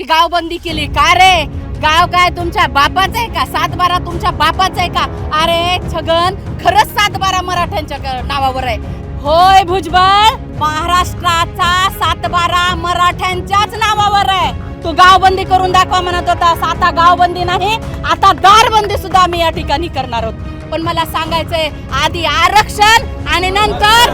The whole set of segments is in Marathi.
की गावबंदी केली. का रे? गाव काय तुमच्या बापाच आहे का? सातबारा तुमच्या बापाचं आहे का? अरे छगन खरंच सातबारा मराठ्यांच्या नावावर आहे. होय भुजबळ! महाराष्ट्राचा सातबारा मराठ्यांच्याच नावावर आहे. तू गावबंदी करून दाखवा म्हणत होतास आता गावबंदी नाही आता दारबंदी सुद्धा आम्ही या ठिकाणी करणार आहोत. पण मला सांगायचंय आधी आरक्षण आणि नंतर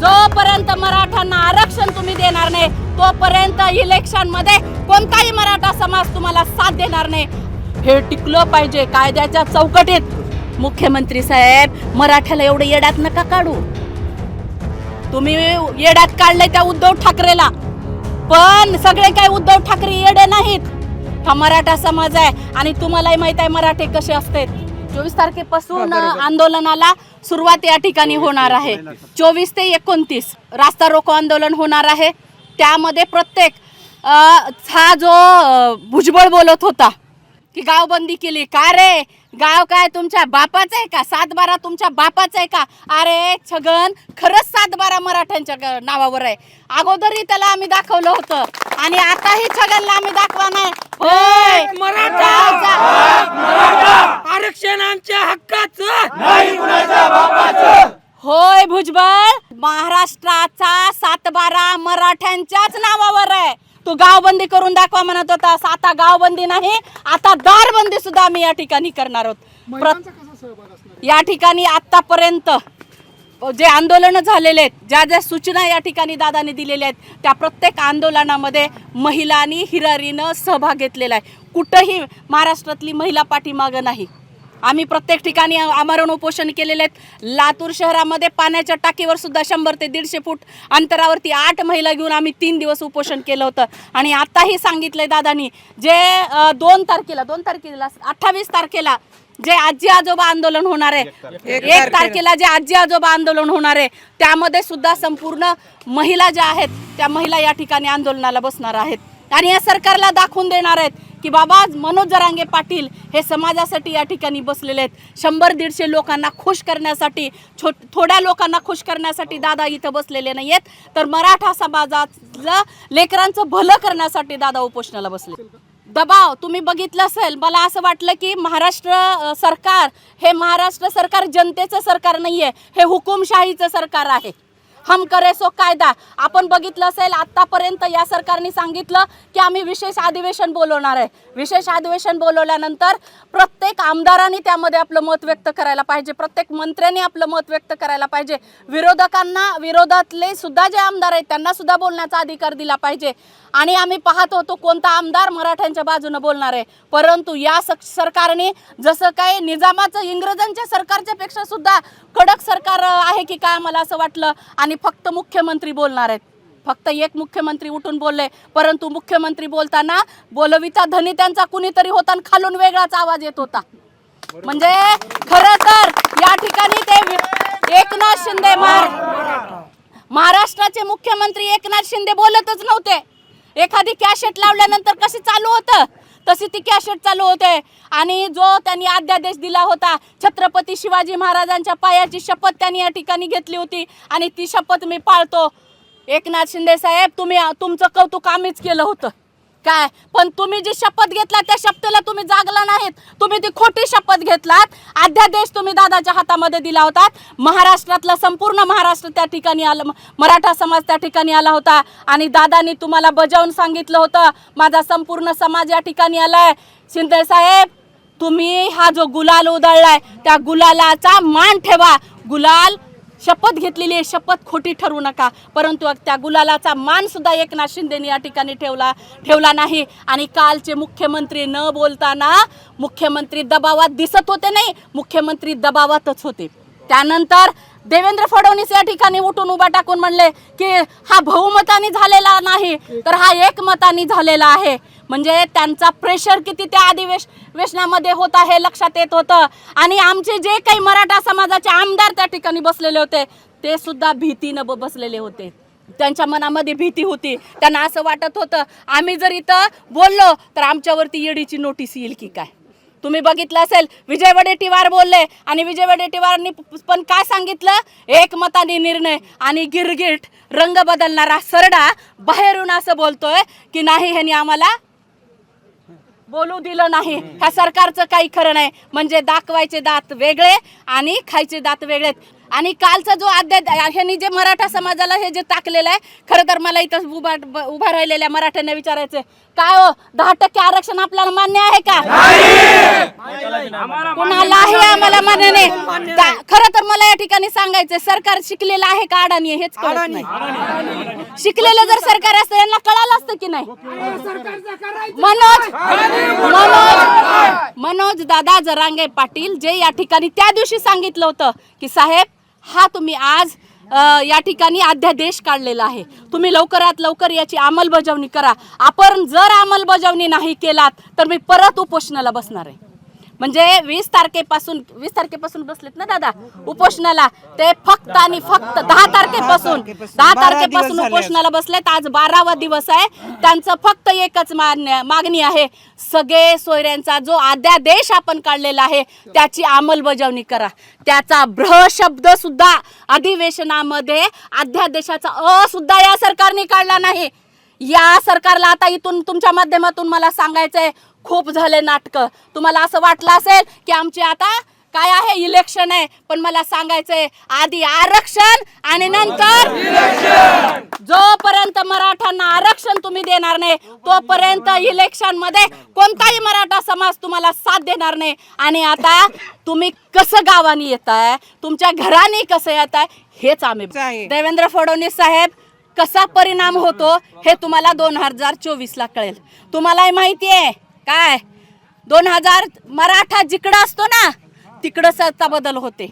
जोपर्यंत मराठ्यांना आरक्षण तुम्ही देणार नाही तोपर्यंत इलेक्शनमध्ये कोणताही मराठा समाज तुम्हाला साथ देणार नाही. हे टिकलं पाहिजे कायद्याच्या चौकटीत. मुख्यमंत्री साहेब मराठ्याला एवढं येड्यात नका काढू. तुम्ही येड्यात काढले त्या उद्धव ठाकरेला. पण सगळे काय उद्धव ठाकरे येडे नाहीत. हा मराठा समाज आहे आणि तुम्हालाही माहीत आहे मराठे कसे असतात. चोवीस तारखेपासून आंदोलनाला सुरुवात या ठिकाणी होणार आहे. चोवीस ते एकोणतीस रास्ता रोको आंदोलन होणार आहे. त्यामध्ये प्रत्येक हा जो भुजबळ बोलत होता की गावबंदी केली. का रे? गाव काय तुमच्या बापाचं आहे का? सात बारा तुमच्या बापाचं आहे का? अरे छगन खरंच सात बारा मराठ्यांच्या नावावर आहे. अगोदरही त्याला आम्ही दाखवलं होतं. आणि आताही छगनला आम्ही दाखवा नाही होय. आरक्षण आमच्या हक्काचं! होय भुजबळ! महाराष्ट्राचा सात बारा मराठ्यांच्याच नावावर आहे. तू गावबंदी करून दाखवा म्हणत होतास. आता गावबंदी नाही आता दारबंदी सुद्धा आम्ही या ठिकाणी करणार आहोत. या ठिकाणी आतापर्यंत जे आंदोलन झालेले आहेत ज्या ज्या सूचना या ठिकाणी दादाने दिलेल्या आहेत त्या प्रत्येक आंदोलनामध्ये महिलांनी हिरारीनं सहभाग घेतलेला आहे. कुठंही महाराष्ट्रातली महिला पाठीमागं नाही. आम्ही प्रत्येक ठिकाणी आमरण उपोषण केलेले आहेत. लातूर शहरामध्ये पाण्याच्या टाकीवर सुद्धा शंभर ते दीडशे फूट अंतरावरती आठ महिला घेऊन आम्ही तीन दिवस उपोषण केलं होतं. आणि आताही सांगितलंय दादानी जे दोन तारखेला दोन तारखेला अठ्ठावीस तारखेला जे आजी आजोबा आंदोलन होणार आहे. एक तारखेला जे आजी आजोबा आंदोलन होणार आहे त्यामध्ये सुद्धा संपूर्ण महिला ज्या आहेत त्या महिला या ठिकाणी आंदोलनाला बसणार आहेत. आणि या सरकारला दाखवून देणार आहेत की बाबा मनोज जरांगे पाटील हे समाजासाठी या ठिकाणी बसलेले आहेत. शंभर दीडशे लोकांना खुश करण्यासाठी छो थोड्या लोकांना खुश करण्यासाठी दादा इथं बसलेले नाही आहेत तर मराठा समाजाचं लेकरांचं भलं करण्यासाठी दादा उपोषणाला बसले. दबाव तुम्ही बघितलं असेल मला असं वाटलं की महाराष्ट्र सरकार हे महाराष्ट्र सरकार जनतेचं सरकार नाही आहे हे हुकुमशाहीचं सरकार आहे. हम करे सो कायदा. आपण बघितलं असेल आत्तापर्यंत या सरकारने सांगितलं की आम्ही विशेष अधिवेशन बोलवणार आहे. विशेष अधिवेशन बोलवल्यानंतर प्रत्येक आमदारांनी त्यामध्ये आपलं मत व्यक्त करायला पाहिजे. प्रत्येक मंत्र्यांनी आपलं मत व्यक्त करायला पाहिजे. विरोधकांना विरोधातले सुद्धा जे आमदार आहेत त्यांना सुद्धा बोलण्याचा अधिकार दिला पाहिजे. आणि आम्ही पाहत होतो कोणता आमदार मराठ्यांच्या बाजूनं बोलणार आहे. परंतु या सरकारने जसं काय निजामाचं इंग्रजांच्या सरकारच्या पेक्षा सुद्धा कडक सरकार आहे की काय मला असं वाटलं. आणि फक्त मुख्यमंत्री बोलणार आहेत. फक्त एक मुख्यमंत्री उठून बोलले परंतु मुख्यमंत्री बोलताना बोलविता धनी त्यांचा कुणीतरी होता आणि खालून वेगळाच आवाज येत होता. म्हणजे खरं तर या ठिकाणी ते एकनाथ शिंदे महाराष्ट्राचे मुख्यमंत्री एकनाथ शिंदे बोलतच नव्हते. एखादी कॅशेट लावल्यानंतर कशी चालू होतं? तशी ती कॅशेट चालू होते. आणि जो त्यांनी अध्यादेश दिला होता छत्रपती शिवाजी महाराजांच्या पायाची शपथ त्यांनी या ठिकाणी घेतली होती. आणि ती शपथ मी पाळतो. एकनाथ शिंदे साहेब तुम्ही तुमचं कौतुक आम्हीच केलं होतं. काय? पण तुम्ही जी शपथ घेतला त्या शपथेला तुम्ही जागला नाहीत. तुम्ही ती खोटी शपथ घेतलात. अध्यादेश तुम्ही दादाच्या हातामध्ये दिला होता. महाराष्ट्रातला संपूर्ण महाराष्ट्र त्या ठिकाणी आलं. मराठा समाज त्या ठिकाणी आला होता. आणि दादानी तुम्हाला बजावून सांगितलं होतं माझा संपूर्ण समाज या ठिकाणी आलाय. शिंदे साहेब तुम्ही हा जो गुलाल उधळलाय त्या गुलालाचा मान ठेवा. गुलाल शपथ घेतलेली आहे शपथ खोटी ठरू नका. परंतु त्या गुलालाचा मानसुद्धा एकनाथ शिंदेने या ठिकाणी ठेवला ठेवला नाही. आणि कालचे मुख्यमंत्री न बोलताना मुख्यमंत्री दबावात दिसत होते नाही मुख्यमंत्री दबावातच होते. त्यानंतर देवेंद्र फडणवीस या ठिकाणी उठून उभा टाकून म्हणले की हा बहुमताने झालेला नाही तर हा एकमताने झालेला आहे. म्हणजे त्यांचा प्रेशर किती त्या अधिवेश वेशनामध्ये होता हे लक्षात येत होतं. आणि आमचे जे काही मराठा समाजाचे आमदार त्या ठिकाणी बसलेले होते ते सुद्धा भीतीनं ब- बसलेले होते. त्यांच्या मनामध्ये भीती होती. त्यांना असं वाटत होतं आम्ही जर इथं बोललो तर आमच्यावरती येडीची नोटीस येईल की काय? तुम्ही बघितलं असेल विजय वडेट्टीवार बोलले आणि विजय वडेट्टीवारांनी पण काय सांगितलं? एकमताने निर्णय आणि गिरगिट रंग बदलणारा सरडा बाहेरून असं बोलतोय की नाही ह्यांनी आम्हाला बोलू दिलं नाही. ह्या सरकारचं काही खरं नाही. म्हणजे दाखवायचे दात वेगळे आणि खायचे दात वेगळेत. आणि कालचा जो अध्याय ह्यांनी जे मराठा समाजाला हे जे टाकलेलं आहे खरं तर मला इथं उभा उभा राहिलेल्या मराठ्यांना विचारायचं काय हो? दहा टक्के आरक्षण आपल्याला मान्य आहे का? कुणाला आहे आम्हाला मान्य नाही. खरं तर मला या ठिकाणी सांगायचं सरकार शिकलेलं आहे का अडाणी हेच कळत नाही. शिकलेलं जर सरकार असतं यांना कळालं असतं की नाही? मनोज मनोज मनोज दादा जरांगे पाटील जे या ठिकाणी त्या दिवशी सांगितलं होतं की साहेब हा तुम्ही आज या ठिकाणी अध्यादेश काढलेला आहे. तुम्ही लवकरात लवकर याची अंमलबजावणी करा. आपण जर अंमलबजावणी नाही केलात तर मी परत उपोषणाला बसणार आहे. म्हणजे वीस तारखेपासून वीस तारखेपासून बसलेत ना दादा उपोषणाला. ते फक्त आणि फक्त दहा तारखेपासून दहा तारखेपासून. उपोषणाला बसलेत. आज बारावा दिवस आहे. त्यांचं फक्त एकच मान्य मागणी आहे. सगळे सोयऱ्यांचा जो अध्यादेश आपण काढलेला आहे त्याची अंमलबजावणी करा. त्याचा भ्र शब्द सुद्धा अधिवेशनामध्ये अध्यादेशाचा अ सुद्धा या सरकारने काढला नाही. या सरकारला आता इथून तुमच्या माध्यमातून मला सांगायचंय खूप झाले नाटकं. तुम्हाला असं वाटलं असेल की आमचे आता काय आहे? इलेक्शन आहे. पण मला सांगायचंय आधी आरक्षण आणि नंतर जोपर्यंत मराठ्यांना आरक्षण तुम्ही देणार नाही तोपर्यंत इलेक्शनमध्ये कोणताही मराठा समाज तुम्हाला साथ देणार नाही. आणि आता तुम्ही कसं गावानी येत आहे तुमच्या घराने कसं येत आहे हेच आम्ही. देवेंद्र फडणवीस साहेब कसा परिणाम होतो हे तुम्हाला दोन हजार चोवीस ला कळेल. तुम्हालाही माहिती आहे काय? दोन हजार मराठा जिकडं असतो ना तिकडं सत्ता बदल होते.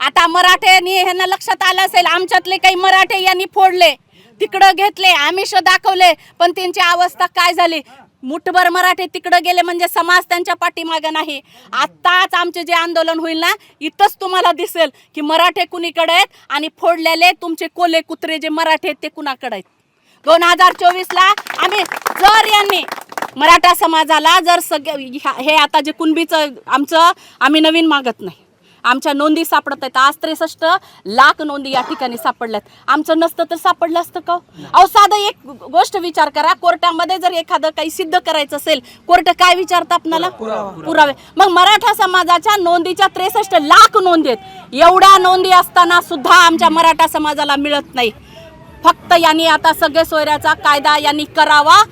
आता मराठ्यांनी ह्यांना लक्षात आलं असेल आमच्यातले काही मराठे यांनी फोडले तिकडं घेतले आमिष दाखवले पण त्यांची अवस्था काय झाली? मुठभर मराठे तिकडं गेले म्हणजे समाज त्यांच्या पाठीमागं नाही. आत्ताच आमचे जे आंदोलन होईल ना इथंच तुम्हाला दिसेल की मराठे कुणीकडे आहेत आणि फोडलेले तुमचे कोले कुत्रे जे मराठे आहेत ते कुणाकडे आहेत? दोन हजार चोवीसला आम्ही जर यांनी मराठा समाजाला जर सगळे हे आता जे कुणबीचं आमचं आम्ही नवीन मागत नाही. आमच्या नोंदी सापडत आहेत. आज त्रेसष्ट लाख नोंदी या ठिकाणी सापडल्यात. आमचं नसतं तर सापडलं असतं का हो? अहो साधं एक गोष्ट विचार करा. कोर्टामध्ये जर एखादं काही सिद्ध करायचं असेल कोर्ट काय विचारतं आपणाला पुरावे. मग मराठा समाजाच्या नोंदीच्या त्रेसष्ट लाख नोंदी आहेत. एवढ्या नोंदी असताना सुद्धा आमच्या मराठा समाजाला मिळत नाही. फक्त यांनी आता सगळे सोयऱ्याचा कायदा यांनी करावा.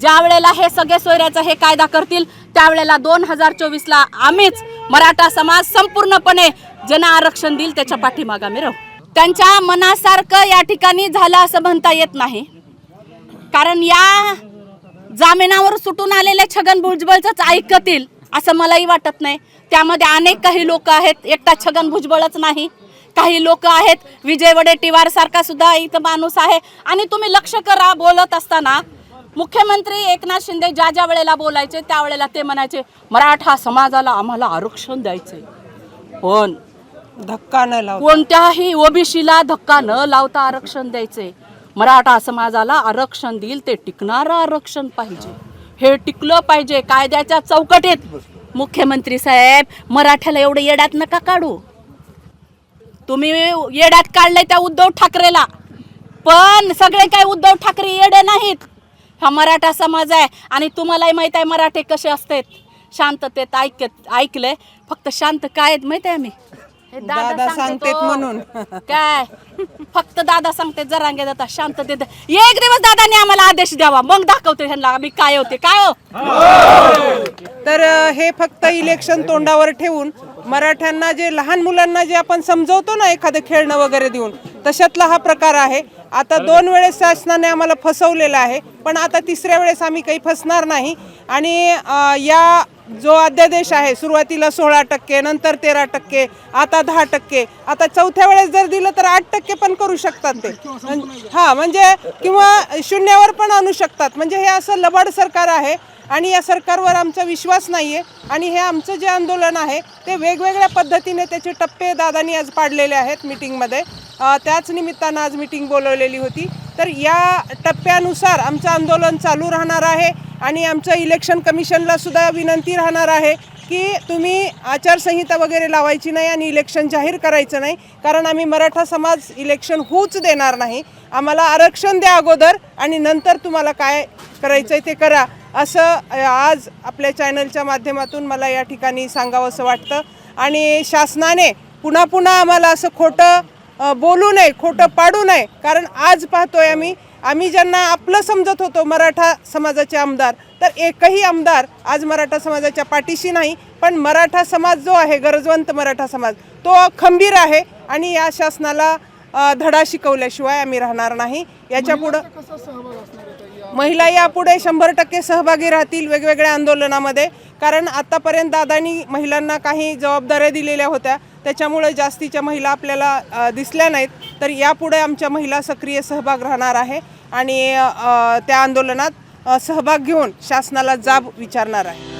ज्या वेळेला हे सगळे सोयऱ्याचा हे कायदा करतील त्यावेळेला दोन हजार चोवीसला आम्हीच मराठा समाज संपूर्णपणे जन आरक्षण देईल त्याच्या पाठीमाग आम्ही राहू. त्यांच्या मनासारखं या ठिकाणी झालं असं म्हणता येत नाही. कारण या जामिनावर सुटून आलेले छगन भुजबळचंच ऐकतील असं मलाही वाटत नाही. त्यामध्ये अनेक काही लोक आहेत एकटा छगन भुजबळच नाही. काही लोक आहेत विजय वडेट्टीवार सारखा सुद्धा इथं माणूस आहे. आणि तुम्ही लक्ष करा बोलत असताना मुख्यमंत्री एकनाथ शिंदे ज्या ज्या वेळेला बोलायचे त्यावेळेला ते म्हणायचे मराठा समाजाला आम्हाला आरक्षण द्यायचंय. पण धक्का न लाव कोणत्याही ओबीसीला धक्का न लावता आरक्षण द्यायचे मराठा समाजाला आरक्षण देईल ते टिकणारं आरक्षण पाहिजे. हे टिकलं पाहिजे कायद्याच्या चौकटीत. मुख्यमंत्री साहेब मराठ्याला एवढं येड्यात नका काढू. तुम्ही येड्यात काढलंय त्या उद्धव ठाकरेला. पण सगळे काय उद्धव ठाकरे येडे नाहीत. हा मराठा समाज आहे आणि तुम्हालाही माहीत आहे मराठे कसे असतात. शांततेत ऐकत ऐकलंय. फक्त शांत काय आहेत माहीत आहे आम्ही? हे दादा सांगते. सांगतेत तो. म्हणून. काय? फक्त दादा सांगते जरांगे दादा शांततेत. एक दिवस दादाने आम्हाला आदेश द्यावा. मग दाखवतो ह्यांना आम्ही काय होते. काय हो? तर अ, हे फक्त इलेक्शन तोंडावर ठेवून मराठ्यांना जे लहान मुलांना जे आपण समजवतो ना एखादं खेळणं वगैरे देऊन तशातला हा प्रकार आहे. आता दोन वेळेस शासनाने आम्हाला फसवलेलं आहे पण आता तिसऱ्या वेळेस आम्ही काही फसणार नाही. आणि या जो अध्यादेश आहे सुरुवातीला सोळा टक्के नंतर तेरा टक्के आता दहा टक्के आता चौथ्या वेळेस जर दिलं तर आठ टक्के पण करू शकतात ते. हा म्हणजे किंवा शून्यावर पण आणू शकतात. म्हणजे हे असं लबाड सरकार आहे. आणि या सरकारवर आमचा विश्वास नाही आहे आणि हे आमचं जे आंदोलन आहे ते वेगवेगळ्या पद्धतीने त्याचे टप्पे दादांनी आज पाडलेले आहेत मिटिंगमध्ये. त्याच निमित्तानं आज मिटिंग बोलवलेली होती. तर या टप्प्यानुसार आमचं आंदोलन चालू राहणार आहे आणि आमचं इलेक्शन कमिशनला सुद्धा विनंती राहणार आहे की तुम्ही आचारसंहिता वगैरे लावायची नाही आणि इलेक्शन जाहीर करायचं नाही कारण आम्ही मराठा समाज इलेक्शन होऊच देणार नाही. आम्हाला आरक्षण द्या अगोदर आणि नंतर तुम्हाला काय करायचं आहे ते करा. असं आज आपल्या चॅनलच्या माध्यमातून मला या ठिकाणी सांगावं असं वाटतं. आणि शासनाने पुन्हा पुन्हा आम्हाला असं खोटं बोलू नये खोटं पाडू नये. कारण आज पाहतोय आम्ही आम्ही ज्यांना आपलं समजत होतो मराठा समाजाचे आमदार तर एकही आमदार आज मराठा समाजाच्या पाठीशी नाही. पण मराठा समाज जो आहे गरजवंत मराठा समाज तो खंबीर आहे. आणि या शासनाला धडा शिकवल्याशिवाय आम्ही राहणार नाही. याच्या पुढं महिला यापुढे शंभर टक्के सहभागी राहतील वेगवेगळ्या आंदोलनामध्ये. कारण आत्तापर्यंत दादानी महिलांना काही जबाबदाऱ्या दिलेल्या होत्या. त्याच्यामुळे जास्तीच्या महिला आपल्याला दिसल्या नाहीत. तर यापुढे आमच्या महिला सक्रिय सहभाग राहणार आहे आणि त्या आंदोलनात सहभाग घेऊन शासनाला जाब विचारणार आहे.